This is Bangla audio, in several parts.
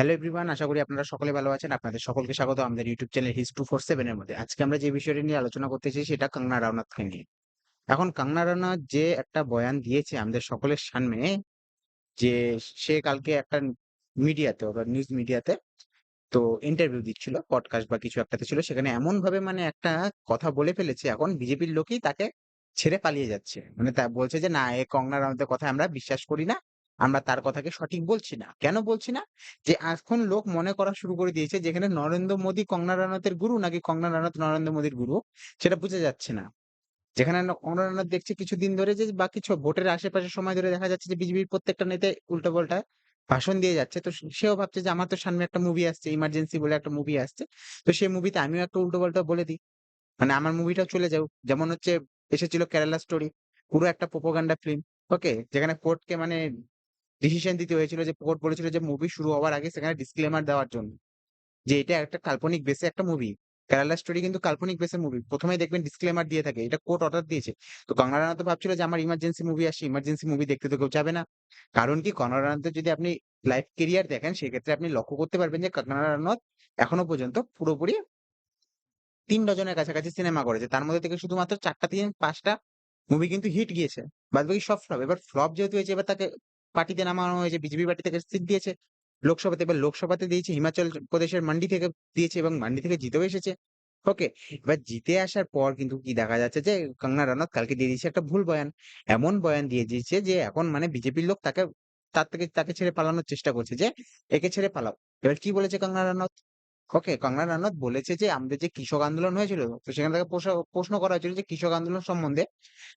হ্যালো এভরিওয়ান আশা করি আপনারা সকলে ভালো আছেন। আপনাদের সকলকে স্বাগত আমাদের ইউটিউব চ্যানেল হিস টু ফোর সেভেন এর মধ্যে। আজকে আমরা যে বিষয়টি নিয়ে আলোচনা করতে চাই সেটা কঙ্গনা রানাউতকে নিয়ে। এখন কঙ্গনা রানাউত যে একটা বয়ান দিয়েছে আমাদের সকলের সামনে, যে সে কালকে একটা মিডিয়াতে নিউজ মিডিয়াতে তো ইন্টারভিউ দিচ্ছিল পডকাস্ট বা কিছু একটাতে ছিল, সেখানে এমন ভাবে মানে একটা কথা বলে ফেলেছে, এখন বিজেপির লোকই তাকে ছেড়ে পালিয়ে যাচ্ছে। মানে তা বলছে যে, না, এ কঙ্গনা রানাউতের কথা আমরা বিশ্বাস করি না আমরা তার কথাকে সঠিক বলছি না। কেন বলছি না? যে এখন লোক মনে করা শুরু করে দিয়েছে যেখানে নরেন্দ্র মোদী কঙ্গনা রানাউতের গুরু নাকি কঙ্গনা রানাউত নরেন্দ্র মোদীর গুরু, সেটা বোঝা যাচ্ছে না। যেখানে কঙ্গনা দেখছে কিছুদিন ধরে যে বা কিছু ভোটের আশেপাশে সময় ধরে দেখা যাচ্ছে যে বিজেপির প্রত্যেকটা নেতা উল্টো পাল্টা ভাষণ দিয়ে যাচ্ছে। তো সেও ভাবছে যে আমার তো সামনে একটা মুভি আসছে ইমার্জেন্সি বলে একটা মুভি আসছে। তো সেই মুভিতে আমিও একটা উল্টো পাল্টা বলে দিই। মানে আমার মুভিটাও চলে যাও। যেমন হচ্ছে এসেছিল কেরালা স্টোরি পুরো একটা প্রোপাগান্ডা ফিল্ম ওকে যেখানে কোর্টকে মানে ডিসিশন দিতে হয়েছিল যে কোর্ট বলেছিল যে মুভি শুরু হওয়ার আগে সেখানে ডিসক্লেমার দেওয়ার জন্য। যে এটা একটা কাল্পনিক বেসে একটা মুভি কেরালা স্টোরি কিন্তু কাল্পনিক বেসে মুভি প্রথমেই দেখবেন ডিসক্লেমার দিয়ে থাকে। এটা কোর্ট অর্ডার দিয়েছে। তো কঙ্গনা রানাউত ভাবছিল যে আমার ইমার্জেন্সি মুভি আসছে। ইমার্জেন্সি মুভি দেখতে তো কেউ যাবে না। কারণ কি কঙ্গনা রানাউতের যদি আপনি লাইফ কেরিয়ার দেখেন, সেক্ষেত্রে আপনি লক্ষ্য করতে পারবেন যে কঙ্গনা রানাউত এখনও পর্যন্ত পুরোপুরি তিন ডজনের কাছাকাছি সিনেমা করেছে। তার মধ্যে থেকে শুধুমাত্র চারটা থেকে পাঁচটা মুভি কিন্তু হিট গিয়েছে। বাদ বাকি সব ফ্লপ এবার ফ্লপ যেহেতু হয়েছে, এবার তাকে পার্টিতে নামানো হয়েছে বিজেপি পার্টি থেকে সিট দিয়েছে, লোকসভাতে, এবার লোকসভাতে দিয়েছে, হিমাচল প্রদেশের মান্ডি থেকে দিয়েছে এবং মান্ডি থেকে জিতেও এসেছে। ওকে এবার জিতে আসার পর কিন্তু কি দেখা যাচ্ছে যে, কঙ্গনা রানাত কালকে দিয়ে দিয়েছে একটা ভুল বয়ান। এমন বয়ান দিয়ে দিয়েছে যে, এখন মানে বিজেপির লোক তাকে, তার থেকে, তাকে ছেড়ে পালানোর চেষ্টা করছে যে, একে ছেড়ে পালাও। এবার কি বলেছে কঙ্গনা রানাউত? ওকে কঙ্গনা রানাউত বলেছে যে, আমাদের যে কৃষক আন্দোলন হয়েছিল, তো সেখান থেকে প্রশ্ন- প্রশ্ন করা হয়েছিল যে, কৃষক আন্দোলন সম্বন্ধে।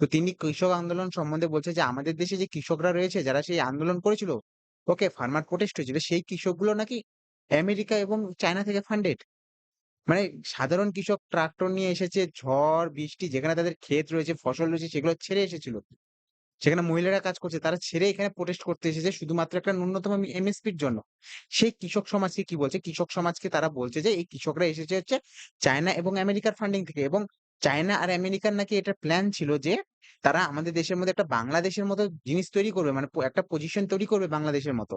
তো তিনি কৃষক আন্দোলন সম্বন্ধে বলছে যে, আমাদের দেশে যে কৃষকরা রয়েছে, যারা সেই আন্দোলন করেছিল, ওকে, ফার্মার প্রোটেস্ট হয়েছিল, সেই কৃষকগুলো নাকি আমেরিকা এবং চায়না থেকে ফান্ডেড মানে সাধারণ কৃষক ট্রাক্টর নিয়ে এসেছে, ঝড়, বৃষ্টি, যেখানে তাদের ক্ষেত রয়েছে, ফসল রয়েছে, সেগুলো ছেড়ে এসেছিল। সেখানে মহিলারা কাজ করছে, তারা ছেড়ে এখানে প্রোটেস্ট করতে এসেছে শুধুমাত্র একটা ন্যূনতম এমএসপির জন্য। সেই কৃষক সমাজকে কি বলছে? কৃষক সমাজকে তারা বলছে যে, এই কৃষকরা এসেছে হচ্ছে চায়না এবং আমেরিকার ফান্ডিং থেকে এবং চায়না আর আমেরিকার নাকি এটা প্ল্যান ছিল যে, তারা আমাদের দেশের মধ্যে একটা বাংলাদেশের মতো জিনিস তৈরি করবে মানে একটা পজিশন তৈরি করবে বাংলাদেশের মতো।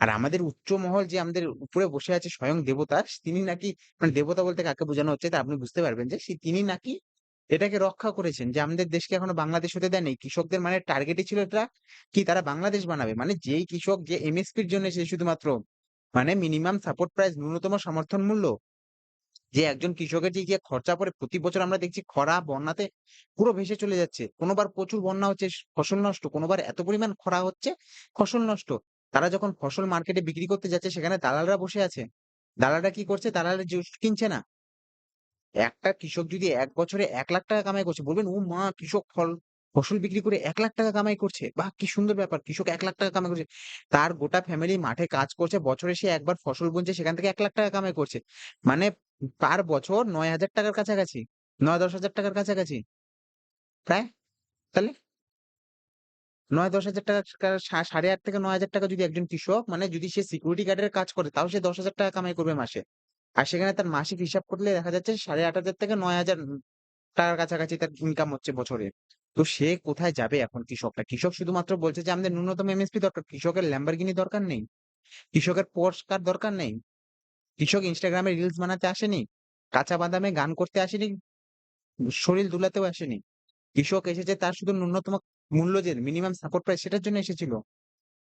আর আমাদের উচ্চ মহল যে আমাদের উপরে বসে আছে স্বয়ং দেবতা, তিনি নাকি মানে দেবতা বলতে কাকে বোঝানো হচ্ছে তা আপনি বুঝতে পারবেন যে তিনি নাকি এটাকে রক্ষা করেছেন যে, আমাদের দেশকে এখনও বাংলাদেশ হতে দেয়নি। কৃষকদের মানে টার্গেটই ছিল এটা কি তারা বাংলাদেশ বানাবে? মানে যেই কৃষক, যে এমএসপির জন্য এসেছে শুধুমাত্র মানে মিনিমাম সাপোর্ট প্রাইস ন্যূনতম সমর্থন মূল্য, যে একজন কৃষকের যে গিয়ে খরচা পড়ে, প্রতি বছর আমরা দেখছি খরা বন্যাতে পুরো ভেসে চলে যাচ্ছে। কোনোবার প্রচুর বন্যা হচ্ছে, ফসল নষ্ট, কোনোবার এত পরিমাণ খরা হচ্ছে, ফসল নষ্ট। তারা যখন ফসল মার্কেটে বিক্রি করতে যাচ্ছে, সেখানে দালালরা বসে আছে। দালালরা কি করছে? দালালরা কিনছে না। একটা কৃষক যদি এক বছরে এক লাখ টাকা কামাই করছে, বলবেন, ও মা, কৃষক ফল, ফসল বিক্রি করে এক লাখ টাকা কামাই করছে। বাহ, কি সুন্দর ব্যাপার, কৃষক এক লাখ টাকা কামাই করছে। তার গোটা ফ্যামিলি মাঠে কাজ করছে, বছরে সে একবার ফসল বুনছে, সেখান থেকে এক লাখ টাকা কামাই করছে। মানে পার বছর নয় হাজার টাকার কাছাকাছি, নয় দশ হাজার টাকার কাছাকাছি। প্রায়? তাহলে? নয় দশ হাজার টাকা সাড়ে আট থেকে নয় হাজার টাকা যদি একজন কৃষক মানে যদি সে সিকিউরিটি গার্ডের কাজ করে, তাও সে দশ হাজার টাকা কামাই করবে মাসে। আর সেখানে তার মাসিক হিসাব করলে দেখা যাচ্ছে সাড়ে আট হাজার থেকে নয় হাজার টাকার কাছাকাছি তার ইনকাম হচ্ছে বছরে। তো সে কোথায় যাবে এখন কৃষকটা? কৃষক শুধুমাত্র বলছে যে, আমাদের ন্যূনতম এমএসপি দরকার। কৃষকের ল্যাম্বরগিনি দরকার নেই। কৃষকের পোর্স কার দরকার নেই। কৃষক ইনস্টাগ্রামে রিলস বানাতে আসেনি। কাঁচা বাদামে গান করতে আসেনি। শরীর দুলাতেও আসেনি। কৃষক এসেছে তার শুধু ন্যূনতম মূল্য যে মিনিমাম সাপোর্ট প্রাইস সেটার জন্য এসেছিল।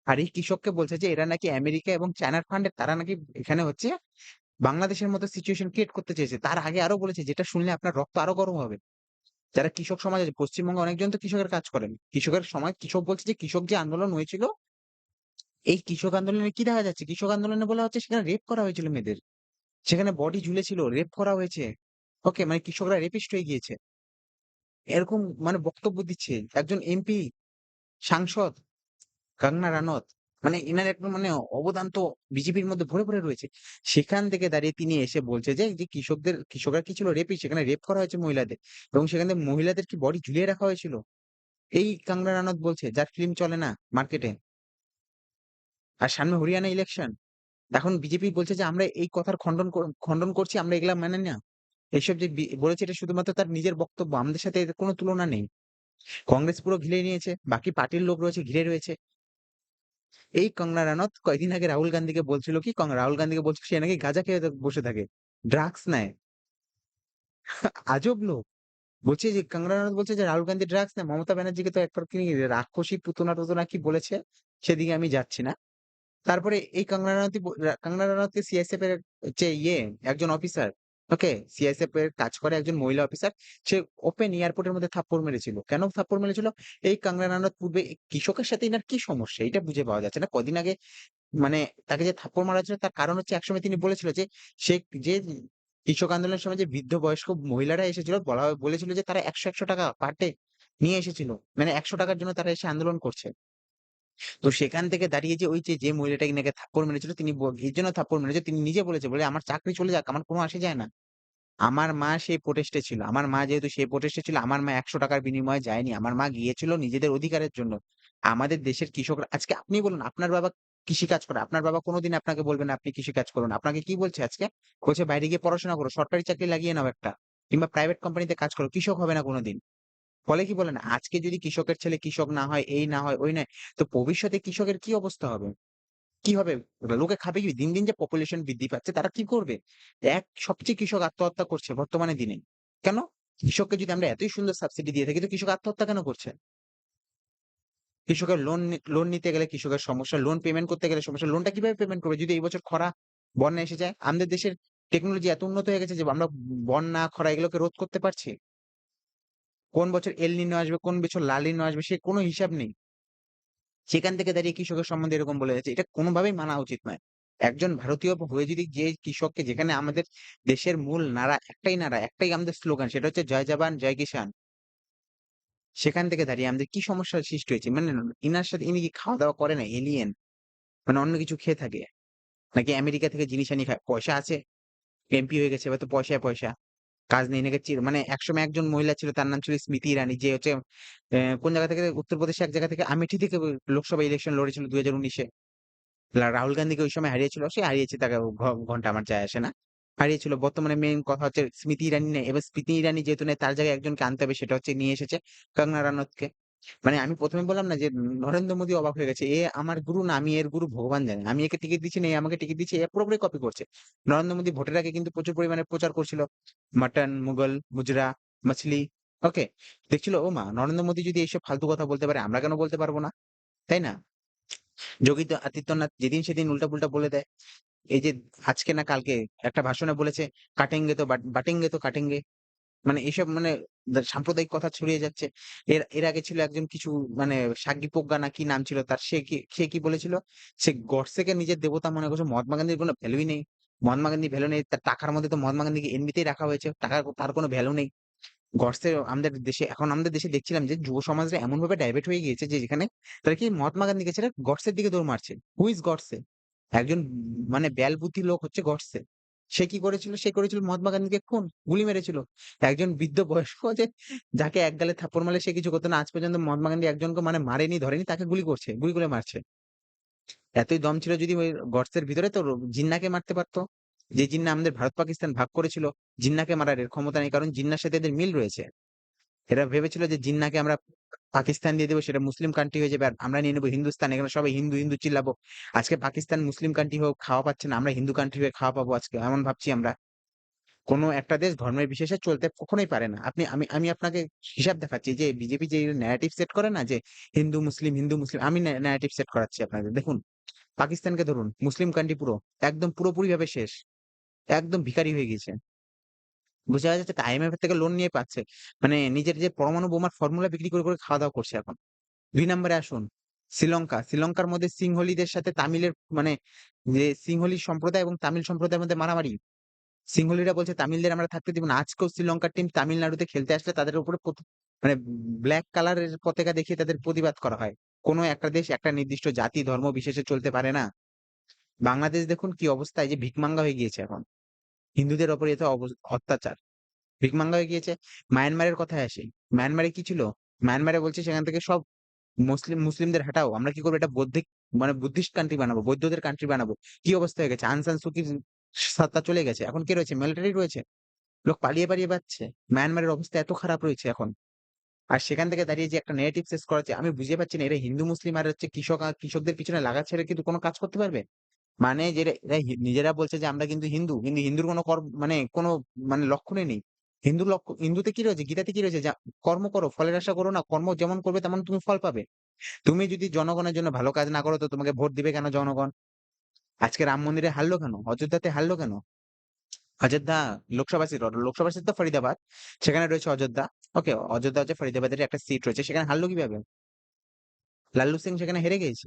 আর এই কৃষককে বলছে যে, এরা নাকি আমেরিকা এবং চায়নার ফান্ডে তারা নাকি এখানে হচ্ছে বাংলাদেশের মতো সিচুয়েশন ক্রিয়েট করতে চেয়েছে, তার আগে আরও বলেছে, যেটা শুনলে আপনার রক্ত আরও গরম হবে। যারা কৃষক সমাজ আছে, পশ্চিমবঙ্গে অনেকজন তো কৃষকের কাজ করেন। কৃষকের সময় কৃষক বলছে যে, কৃষক যে আন্দোলন হয়েছিল, এই কৃষক আন্দোলনে কি দেখা যাচ্ছে? কৃষক আন্দোলনে বলা হচ্ছে সেখানে রেপ করা হয়েছিল মেয়েদের। সেখানে বডি ঝুলেছিল রেপ করা হয়েছে। ওকে মানে কৃষকরা রেপিস্ট হয়ে গিয়েছে। এরকম মানে বক্তব্য দিচ্ছে একজন এমপি সাংসদ, কঙ্গনা রানাউত। মানে এনার একদম মানে অবদান তো বিজেপির মধ্যে ভরে ভরে রয়েছে। সেখান থেকে দাঁড়িয়ে তিনি এসে বলছে যে যে কৃষকদের, কৃষকরা কি ছিল? রেপি সেখানে রেপ করা হয়েছে মহিলাদের এবং সেখানে মহিলাদের কি বডি ঝুলিয়ে রাখা হয়েছিল? এই কঙ্গনা রানাউত বলছে, যার ফিল্ম চলে না মার্কেটে আর সামনে হরিয়ানা ইলেকশন এখন বিজেপি বলছে যে, আমরা এই কথার খণ্ডন কর- খণ্ডন করছি, আমরা এগুলা মানে না। এইসব যে বলেছে এটা শুধুমাত্র তার নিজের বক্তব্য, আমাদের সাথে কোনো তুলনা নেই। কংগ্রেস পুরো ঘিরে নিয়েছে, বাকি পার্টির লোক রয়েছে, ঘিরে রয়েছে। এই কঙ্গনা রানাউত কয়েকদিন আগে রাহুল গান্ধীকে বলছিল কি রাহুল গান্ধীকে বলছিল সে নাকি গাঁজা খেয়ে বসে থাকে। ড্রাগস নেয়। আজব লোক। বলছে যে কঙ্গনা রানাউত বলছে যে রাহুল গান্ধী ড্রাগস নেয়। মমতা ব্যানার্জিকে তো একবার কি রাক্ষসী পুতনা-টুতনা কি বলেছে? সেদিকে আমি যাচ্ছি না। তারপরে এই কঙ্গনা রানাউতই ব রা কঙ্গনা রানাউতকে সিআইএসএফ এর যে ইয়ে একজন অফিসার, ওকে? সিআইএসএফ এর কাজ করে একজন মহিলা অফিসার। সে ওপেন এয়ারপোর্টের মধ্যে থাপ্পড় মেরেছিল। কেন থাপ্পড় মেরেছিল? এই কঙ্গনা রানাউত পূর্বে কৃষকের সাথে ইনার কি সমস্যা? এটা বুঝে পাওয়া যাচ্ছে না। কদিন আগে মানে তাকে যে থাপ্পড় মারা হয়েছিল তার কারণ হচ্ছে একসময় তিনি বলেছিল যে সে যে কৃষক আন্দোলনের সময় যে বৃদ্ধ বয়স্ক মহিলারা এসেছিল বলা বলেছিল যে তারা একশো একশো টাকা পার্টে নিয়ে এসেছিল। মানে একশো টাকার জন্য তারা এসে আন্দোলন করছে। তো সেখান থেকে দাঁড়িয়ে যে ওই যে, মহিলাটাকে নাকি থাপ্পড় মেরেছিল তিনি এর জন্য থাপ্পড় মেরেছে তিনি নিজে বলেছে বলে, "আমার চাকরি চলে যাক আমার কোনো আসে যায় না। আমার মা সেই প্রোটেস্ট ছিল। আমার মা যেহেতু সেই প্রোটেস্ট ছিল আমার মা একশো টাকার বিনিময়ে যায়নি। আমার মা গিয়েছিল নিজেদের অধিকারের জন্য। আমাদের দেশের কৃষকরা আজকে আপনি বলুন আপনার বাবা কৃষি কাজ করে। আপনার বাবা কোনদিন আপনাকে বলবে না আপনি কৃষিকাজ করুন। আপনাকে কি বলছে আজকে? বলছে বাইরে গিয়ে পড়াশোনা করো। সরকারি চাকরি লাগিয়ে নাও একটা। কিংবা প্রাইভেট কোম্পানিতে কাজ করো। কৃষক হবে না কোনোদিন ফলে কি বলেন? আজকে যদি কৃষকের ছেলে কৃষক না হয়, এই না হয়, ওই নয়, তো ভবিষ্যতে কৃষকের কি অবস্থা হবে? কি হবে? লোকে খাবে কি? দিন, দিন যে পপুলেশন বৃদ্ধি পাচ্ছে তারা কি করবে? এক সবচেয়ে কৃষক আত্মহত্যা করছে বর্তমানে দিনে। কেন? কৃষককে যদি আমরা এতই সুন্দর সাবসিডি দিয়ে থাকি তো কৃষক আত্মহত্যা কেন করছে? কৃষকের লোন লোন নিতে গেলে কৃষকের সমস্যা, লোন পেমেন্ট করতে গেলে সমস্যা। লোনটা কীভাবে পেমেন্ট করবে? যদি এই বছর খরা, বন্যা এসে যায়? আমাদের দেশের টেকনোলজি এত উন্নত হয়ে গেছে যে আমরা বন্যা, খরা এগুলোকে রোধ করতে পারছি? কোন বছর এল নিনো আসবে, কোন বছর লা নিনো আসবে সে কোনো হিসাব নেই। সেখান থেকে দাঁড়িয়ে কৃষকের সম্বন্ধে এরকম বলে যাচ্ছে। এটা কোনোভাবেই মানা উচিত নয়। একজন ভারতীয় হয়ে যদি যে কৃষককে যেখানে আমাদের দেশের মূল নারা একটাই নারা, একটাই আমাদের স্লোগান সেটা হচ্ছে জয় জওয়ান, জয় কিষান। সেখান থেকে দাঁড়িয়ে আমাদের কি সমস্যার সৃষ্টি হয়েছে? মানে ইনার সাথে ইনি কি খাওয়া-দাওয়া করে না? এলিয়েন? মানে অন্য কিছু খেয়ে থাকে? নাকি আমেরিকা থেকে জিনিস আনি খায়? পয়সা আছে? এমপি হয়ে গেছে এবার তো পয়সায় পয়সা। কাজ নেই নাকি চির মানে একসময় একজন মহিলা ছিল, তার নাম ছিল স্মৃতি ইরানি যে হচ্ছে কোন জায়গা থেকে উত্তরপ্রদেশে এক জায়গা থেকে আমেঠি থেকে লোকসভা ইলেকশন লড়েছিল দুই হাজার উনিশে রাহুল গান্ধীকে ওই সময় হারিয়েছিল। সে হারিয়েছে তাকে ঘণ্টা আমার যায় আসে না। হারিয়েছিল। বর্তমানে মেইন কথা হচ্ছে স্মৃতি ইরানি নেই। এবার স্মৃতি ইরানি যেহেতু নেই, তার জায়গায় একজনকে আনতে হবে, সেটা হচ্ছে নিয়ে এসেছে কঙ্গনা রানাউতকে। মানে আমি ১ম এ বললাম না যে নরেন্দ্র মোদি অবাক হয়ে গেছে। এ আমার গুরু না আমি এর গুরু ভগবান জানে। আমি একে টিকিট দিচ্ছি না, এ আমাকে টিকিট দিচ্ছে। এ পুরোপুরি কপি করছে। নরেন্দ্র মোদি ভোটের আগে কিন্তু প্রচুর পরিমাণে প্রচার করছিল। মাটন, মুঘল, মুজরা, মাছলি, ওকে? দেখছিল ও মা! নরেন্দ্র মোদি যদি এইসব ফালতু কথা বলতে পারে আমরা কেন বলতে পারব না? তাই না? যোগী তো আদিত্যনাথ যেদিন সেদিন উল্টা-পুল্টা বলে দেয়। এই যে আজকে না কালকে একটা ভাষণে বলেছে কাটেঙ্গে তো বাট বাটেঙ্গে তো কাটেঙ্গে। মানে এসব মানে সাম্প্রদায়িক কথা ছড়িয়ে যাচ্ছে। এর এর আগে ছিল একজন কিছু মানে সাগ্গি প্রজ্ঞা না কি নাম ছিল তার, সে কি সে কি বলেছিল? সে গডসেকে নিজের দেবতা মনে করছে। মহাত্মা গান্ধীর কোনো ভ্যালুই নেই। মহাত্মা গান্ধীর ভ্যালু নেই। তার টাকার মধ্যে তো মহাত্মা গান্ধীকে এমনিতেই রাখা হয়েছে। টাকার তার কোনো ভ্যালু নেই। গডসে আমাদের দেশে, এখন আমাদের দেশে দেখছিলাম যে যুব সমাজরা এমন ভাবে ডাইভার্ট হয়ে গিয়েছে যে যেখানে তারা কি মহাত্মা গান্ধীকে ছেড়ে গডসের দিকে দৌড় মারছে। হু ইস গডসে? একজন মানে ব্যালবুতি লোক হচ্ছে গডসে। সে কি করেছিল? সে করেছিল মহাত্মা গান্ধীকে খুন, গুলি মেরেছিল। একজন বৃদ্ধ বয়স্ক যে যাকে এক গালে থাপ্পড় মারলে সে কিছু করতো না। আজ পর্যন্ত মহাত্মা গান্ধী একজনকে মানে মারেনি, ধরেনি তাকে গুলি করছে। গুলি করে মারছে। এতই দম ছিল যদি ওই গর্তের ভিতরে তো জিন্নাকে মারতে পারতো যে জিন্না আমাদের ভারত পাকিস্তান ভাগ করেছিল, জিন্নাকে মারার ক্ষমতা নেই। কারণ জিন্নার সাথে এদের মিল রয়েছে। এরা ভেবেছিল যে জিন্নাকে আমরা পাকিস্তান দিয়ে দেবো সেটা মুসলিম কান্ট্রি হয়ে যাবে। আর আমরা নিয়ে নেব হিন্দুস্তান। এখানে সবাই হিন্দু, হিন্দু চিল্লাবো। আজকে পাকিস্তান মুসলিম কান্ট্রি হোক খাওয়া পাচ্ছে না। আমরা হিন্দু কান্ট্রি হয়ে খাওয়া পাবো আজকে। এমন ভাবছি আমরা। কোন একটা দেশ ধর্মের বিশেষে চলতে কখনোই পারে না। আপনি আমি আমি আপনাকে হিসাব দেখাচ্ছি যে বিজেপি যে ন্যারেটিভ সেট করে না যে হিন্দু মুসলিম, হিন্দু মুসলিম আমি ন্যা ন্যারেটিভ সেট করাচ্ছি আপনাদের। দেখুন পাকিস্তানকে ধরুন মুসলিম কান্ট্রি পুরো একদম পুরোপুরি ভাবে শেষ। একদম ভিখারি হয়ে গিয়েছে। বোঝা যাচ্ছে আইএমএফ থেকে লোন নিয়ে পাচ্ছে। মানে নিজের যে পরমাণু বোমার ফর্মুলা বিক্রি করে, করে খাওয়া-দাওয়া করছে এখন। দুই নম্বরে আসুন শ্রীলঙ্কা। শ্রীলঙ্কার মধ্যে সিংহলীদের সাথে তামিলের মানে যে সিংহলী সম্প্রদায় এবং তামিল সম্প্রদায়ের মধ্যে মারামারি। সিংহলীরা বলছে তামিলদের আমরা থাকতে দিব না। আজকেও শ্রীলঙ্কার টিম তামিলনাড়ুতে খেলতে আসলে তাদের উপরে মানে ব্লাক কালারের পতাকা দেখিয়ে তাদের প্রতিবাদ করা হয়। কোন একটা দেশ একটা নির্দিষ্ট জাতি ধর্ম বিশেষে চলতে পারে না। বাংলাদেশ দেখুন কি অবস্থা এই যে ভিকমাঙ্গা হয়ে গিয়েছে এখন। হিন্দুদের উপর এত অত্যাচার। ভিকমাঙ্গা হয়ে গিয়েছে। মায়ানমারের কথায় আসি। মায়ানমারে কি ছিল? মায়ানমারে বলছে সেখান থেকে সব মুসলিম মুসলিমদের হটাও। আমরা কি করব এটা বৌদ্ধিক মানে বুদ্ধিস্ট কান্ট্রি বানাবো। বৌদ্ধদের কান্ট্রি বানাবো। কি অবস্থা হয়ে গেছে? আং সান সু সত্তা চলে গেছে। এখন কে রয়েছে? মিলিটারি রয়েছে। লোক পালিয়ে, পালিয়ে বাঁচছে। মায়ানমারের অবস্থা এত খারাপ রয়েছে এখন। আর সেখান থেকে দাঁড়িয়ে যে একটা নেগেটিভ শেষ করাচ্ছে আমি বুঝতে পাচ্ছি না এরা হিন্দু মুসলিম আর হচ্ছে কৃষক কৃষকদের পিছনে লাগা ছেড়ে কিন্তু কোনো কাজ করতে পারবে মানে যে এরা এরা নিজেরা বলছে যে আমরা কিন্তু হিন্দু, কিন্তু হিন্দুর কোনো কর্ম মানে কোনো মানে লক্ষণই নেই। হিন্দু লক্ষ্য হিন্দুতে কি রয়েছে, গীতাতে কি রয়েছে? কর্ম করো, ফলের আশা করো না, কর্ম যেমন করবে তেমন তুমি ফল পাবে। তুমি যদি জনগণের জন্য ভালো কাজ না করো, তো তোমাকে ভোট দিবে কেন জনগণ? আজকে রাম মন্দিরে হারলো কেন? অযোধ্যাতে হারলো কেন? অযোধ্যা লোকসভা সিট লোকসভা সিট তো ফরিদাবাদ, সেখানে রয়েছে অযোধ্যা। ওকে অযোধ্যা হচ্ছে ফরিদাবাদের একটা সিট রয়েছে, সেখানে হারলো কীভাবে? লাল্লু সিং সেখানে হেরে গিয়েছে।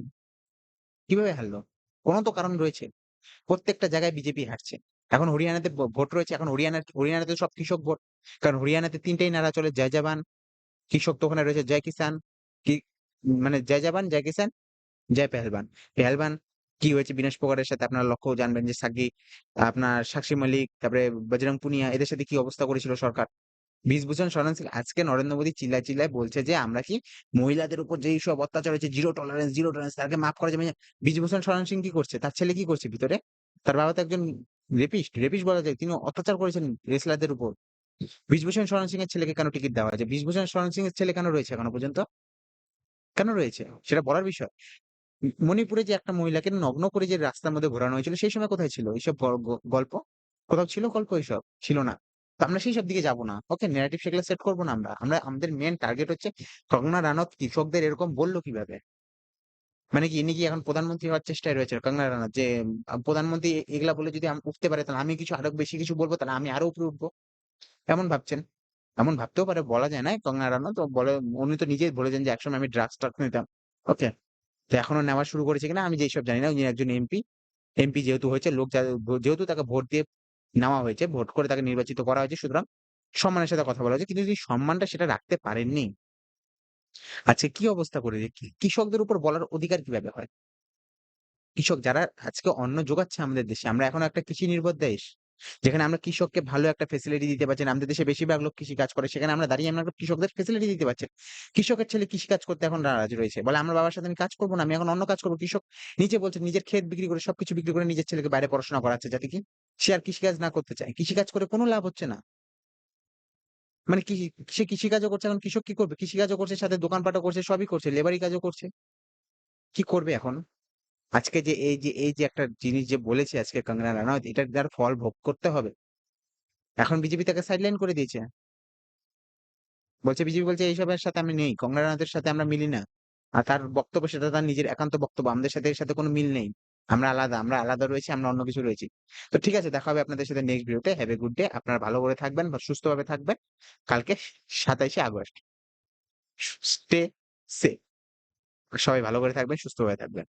কীভাবে হারলো? কোনো তো কারণ রয়েছে। প্রত্যেকটা জায়গায় বিজেপি হারছে। এখন হরিয়ানাতে ভোট রয়েছে। এখন হরিয়ানা, হরিয়ানাতে সব কৃষক ভোট। কারণ হরিয়ানাতে তিনটেই নারা চলে, জয় জওয়ান কৃষক তো ওখানে রয়েছে, জয় কিষান কি মানে জয় জওয়ান জয় কিষান জয় পেহেলবান। পেহেলবান কি হয়েছে? বিনাশ ফোগাটের সাথে আপনারা লক্ষ্য জানবেন যে সাকি, আপনার সাক্ষী মালিক তারপরে বজরং পুনিয়া, এদের সাথে কি অবস্থা করেছিল সরকার? বিশভূষণ শরণ সিং আজকে নরেন্দ্র মোদী চিল্লায় চিল্লায় বলছে যে, আমরা কি মহিলাদের উপর যেই সব অত্যাচার হয়েছে জিরো টলারেন্স জিরো টলারেন্স তাকে মাফ করা যাবে। বিশভূষণ শরণ সিং কি করছে? তার ছেলে কি করছে ভিতরে? তার বাবা তো একজন রেপিস্ট রেপিস্ট বলা যায়। তিনি অত্যাচার করেছেন রেসলারদের উপর। বিশভূষণ শরণ সিং এর ছেলেকে কেন টিকিট দেওয়া হয়েছে? বিশভূষণ শরণ সিং এর ছেলে কেন রয়েছে এখনও পর্যন্ত? কেন রয়েছে? সেটা বলার বিষয়। মণিপুরে যে একটা মহিলাকে নগ্ন করে যে রাস্তার মধ্যে ঘোরানো হয়েছিল, সেই সময় কোথায় ছিল? এইসব গল্প? কোথাও ছিল গল্প এইসব? ছিল না। আমরা সেই সব দিকে যাব না। ওকে নেগেটিভ সেগুলো সেট করব না আমরা। আমরা, আমাদের মেন টার্গেট হচ্ছে কঙ্গনা রানাউত কৃষকদের এরকম বলল কীভাবে? মানে কি, ইনি কি এখন প্রধানমন্ত্রী হওয়ার চেষ্টায় রয়েছে কঙ্গনা রানাউত? যে প্রধানমন্ত্রী এগুলা বলে যদি উঠতে পারে তাহলে আমি কিছু আরও বেশি কিছু বলব, তাহলে আমি আরও উপরে উঠবো। এমন ভাবছেন। এমন ভাবতেও পারে, বলা যায় না কঙ্গনা রানাউত। তো বলে, উনি তো নিজেই বলেছেন যে একসময় আমি ড্রাগস ট্রাগস নিতাম। ওকে তো এখনও নেওয়া শুরু করেছে কিনা আমি যেসব জানি না, উনি একজন এমপি। এমপি যেহেতু হয়েছে, লোক যেহেতু তাকে ভোট দিয়ে নেওয়া হয়েছে, ভোট করে তাকে নির্বাচিত করা হয়েছে। সুতরাং সম্মানের সাথে কথা বলা হয়েছে। কিন্তু যদি সম্মানটা সেটা রাখতে পারেননি আজকে কি অবস্থা করে কৃষকদের উপর বলার অধিকার কীভাবে হয়? কৃষক যারা আজকে অন্ন যোগাচ্ছে আমাদের দেশে, আমরা এখন একটা কৃষি নির্ভর দেশ, যেখানে আমরা কৃষককে ভালো একটা ফেসিলিটি দিতে পারছি আমাদের দেশে বেশিরভাগ লোক কৃষি কাজ করে, সেখানে আমরা দাঁড়িয়ে আমরা কৃষকদের ফেসিলিটি দিতে পারছি কৃষকের ছেলে কৃষি কাজ করতে এখন নারাজ রয়েছে। বলে, আমার বাবার সাথে আমি কাজ করব না, আমি এখন অন্য কাজ করব। কৃষক নিজে বলছে, নিজের ক্ষেত বিক্রি করে, সবকিছু বিক্রি করে নিজের ছেলেকে বাইরে পড়াশোনা করাচ্ছে। যাতে কি? সে আর কৃষিকাজ না করতে চায়। কৃষিকাজ করে কোনো লাভ হচ্ছে না। মানে কি, সে কৃষিকাজও করছে, এখন কৃষক কি করবে? কৃষিকাজও করছে, সাথে দোকানপাটও করছে, সবই করছে, লেবারি কাজও করছে। কি করবে এখন? আজকে যে এই যে এই যে একটা জিনিস যে বলেছে আজকে কঙ্গনা রানাউত, এটার তার ফল ভোগ করতে হবে। এখন বিজেপি তাকে সাইডলাইন করে দিয়েছে। বলছে, বিজেপি বলছে এইসবের সাথে আমি নেই, কঙ্গনা রানাউতের সাথে আমরা মিলি না। আর তার বক্তব্য সেটা তার নিজের একান্ত বক্তব্য। আমাদের সাথে, এর সাথে কোনো মিল নেই। আমরা আলাদা আমরা আলাদা রয়েছি, আমরা অন্য কিছু রয়েছি। তো ঠিক আছে, দেখা হবে আপনাদের সাথে নেক্সট ভিডিওতে হ্যাভ এ গুড ডে আপনারা ভালো করে থাকবেন বা সুস্থভাবে থাকবেন। কালকে সাতাইশে আগস্ট। স্টে সে সবাই ভালো করে থাকবেন, সুস্থভাবে থাকবেন।